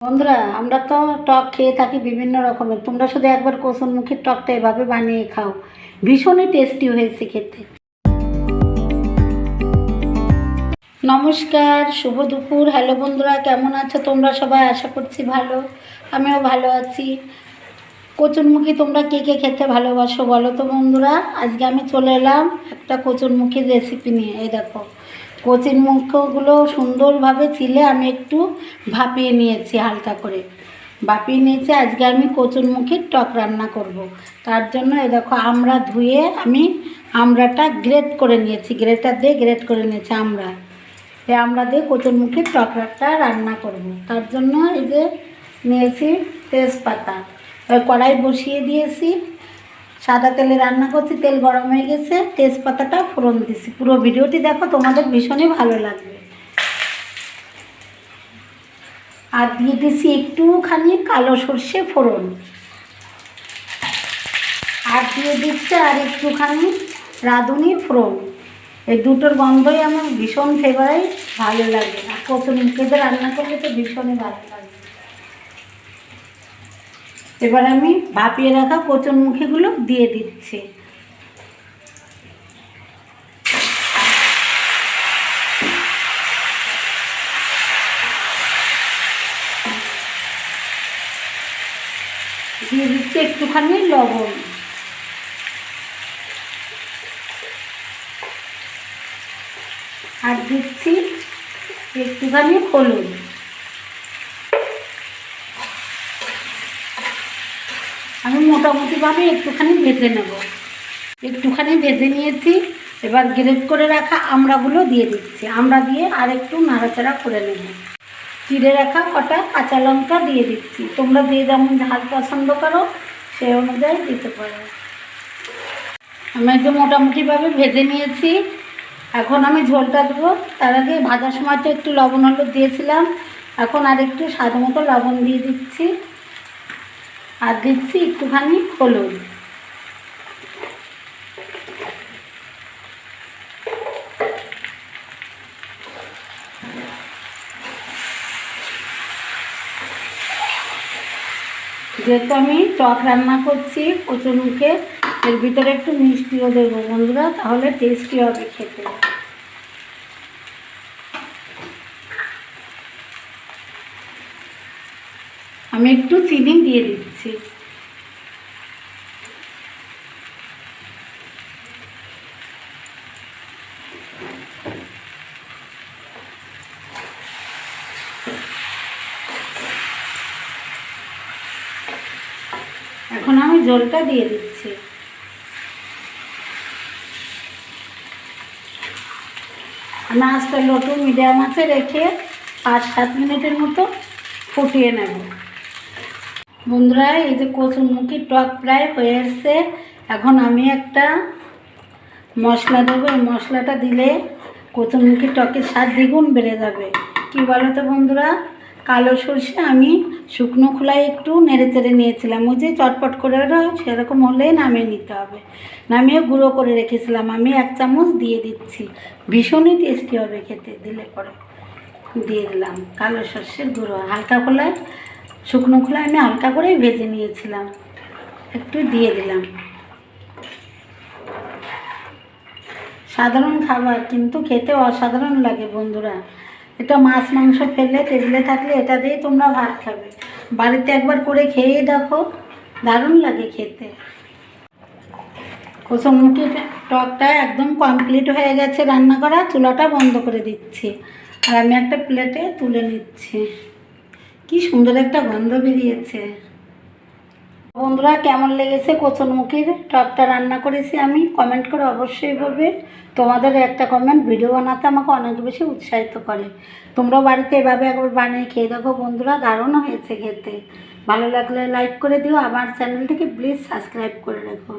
বন্ধুরা, আমরা তো টক খেয়ে থাকি বিভিন্ন রকমের। তোমরা শুধু একবার কোসনমুখীর টকটা এভাবে বানিয়ে খাও। ভীষণই টেস্টি হয়েছে খেতে নমস্কার, শুভ দুপুর। হ্যালো বন্ধুরা, কেমন আছো তোমরা সবাই? আশা করছি ভালো। আমিও ভালো আছি। কচুরমুখী তোমরা কে কে খেতে ভালোবাসো বলো তো বন্ধুরা? আজকে আমি চলে এলাম একটা কচুরমুখীর রেসিপি নিয়ে। এই দেখো কচির মুখগুলো সুন্দরভাবে ছিলে, আমি একটু ভাপিয়ে নিয়েছি হালকা করে ভাপিয়ে নিয়েছি, আজকে আমি কচুরমুখীর টক রান্না করব। তার জন্য এ দেখো, আমরা ধুয়ে আমি আমরাটা গ্রেট করে নিয়েছি, গ্রেটার দিয়ে গ্রেট করে নিয়েছি আমরা এই আমরা দিয়ে কচুরমুখীর টকরাটা রান্না করব। তার জন্য এই যে নিয়েছি তেজপাতা কড়াই বসিয়ে দিয়েছি সাদা তেলে রান্না করছি, তেল গরম হয়ে গেছে, তেজপাতাটা ফোড়ন দিছি। পুরো ভিডিওটি দেখো, তোমাদের ভীষণই ভালো লাগবে। আর দিয়ে দিছি একটুখানি কালো সর্ষে ফোড়ন। আর দিয়ে দিচ্ছে আর একটুখানি রাঁধুনি ফোড়ন। এই দুটোর গন্ধই আমার ভীষণ ফেভারিট ভালো লাগে আর কচুর মুখেতে রান্না করলে তো ভীষণই ভালো লাগে। এবার আমি ভাপিয়ে রাখা কচুর মুখিগুলো দিয়ে দিচ্ছি। দিয়ে দিচ্ছি একটুখানি লবণ। আর দিচ্ছি একটুখানি হলুদ। মোটামুটিভাবে একটুখানি ভেজে নেব। একটুখানি ভেজে নিয়েছি, এবার গ্রেট করে রাখা আমড়াগুলো দিয়ে দিচ্ছি। আমড়া দিয়ে আর একটু নাড়াচাড়া করে নেব। চিড়ে রাখা কটা কাঁচা লঙ্কা দিয়ে দিচ্ছি। তোমরা যে যেমন ঝাল পছন্দ করো সেই অনুযায়ী দিতে পারো। আমি একটু মোটামুটিভাবে ভেজে নিয়েছি, এখন আমি ঝোলটা দেবো। তার আগে ভাজার সময় তো একটু লবণ হলুদ দিয়েছিলাম। এখন আর একটু স্বাদ মতো লবণ দিয়ে দিচ্ছি। আর দিচ্ছি একটুখানি হলুদ। যেহেতু আমি টক রান্না করছি কচুর মুখে, এর ভিতরে একটু মিষ্টিও দেবো বন্ধুরা, তাহলে টেস্টি হবে খেতে। আমি একটু চিনি দিয়ে দিচ্ছি। এখন আমি জলটা দিয়ে দিচ্ছি। আস্তে লোটু মিডিয়াম আছে রেখে পাঁচ সাত মিনিটের মতো ফুটিয়ে নেব। বন্ধুরা, এই যে কচুরমুখী টক প্রায় হয়ে এসছে। এখন আমি একটা মশলা দেবো। এই মশলাটা দিলে কচুরমুখী টকের স্বাদ দ্বিগুণ বেড়ে যাবে। কি বলো তো বন্ধুরা, কালো সর্ষে আমি শুকনো খোলায় একটু নেড়ে চেড়ে নিয়েছিলাম। ওই যে চটপট করে সেরকম হলেই নামিয়ে নিতে হবে। নামিয়ে গুঁড়ো করে রেখেছিলাম। আমি এক চামচ দিয়ে দিচ্ছি। ভীষণই টেস্টি হবে খেতে। দিলে পরে দিয়ে দিলাম। কালো সর্ষের গুঁড়ো। হালকা খোলায় শুকনো খোলায় আমি হালকা করেই ভেজে নিয়েছিলাম। একটু দিয়ে দিলাম। সাধারণ খাবার, কিন্তু খেতে অসাধারণ লাগে বন্ধুরা। এটা মাছ, মাংস ফেললে, টেবিলে থাকলে এটা দিয়েই তোমরা ভাত খাবে। বাড়িতে একবার করে খেয়েই দেখো, দারুণ লাগে খেতে। কোসমুখী টকটা একদম কমপ্লিট হয়ে গেছে রান্না করা, চুলাটা বন্ধ করে দিচ্ছি। আর আমি একটা প্লেটে তুলে নিচ্ছি। কি সুন্দর একটা গন্ধ বেরিয়েছে। বন্ধুরা, কেমন লেগেছে কচনমুখীর টকটা রান্না করেছি আমি? কমেন্ট করে অবশ্যই বলবে। তোমাদের একটা কমেন্ট ভিডিও বানাতে আমাকে অনেক বেশি উৎসাহিত করে। তোমরাও বাড়িতে এভাবে একবার বানিয়ে খেয়ে দেখো বন্ধুরা, দারুণ হয়েছে খেতে। ভালো লাগলে লাইক করে দিও, আমার চ্যানেলটিকে প্লিজ সাবস্ক্রাইব করে রেখো।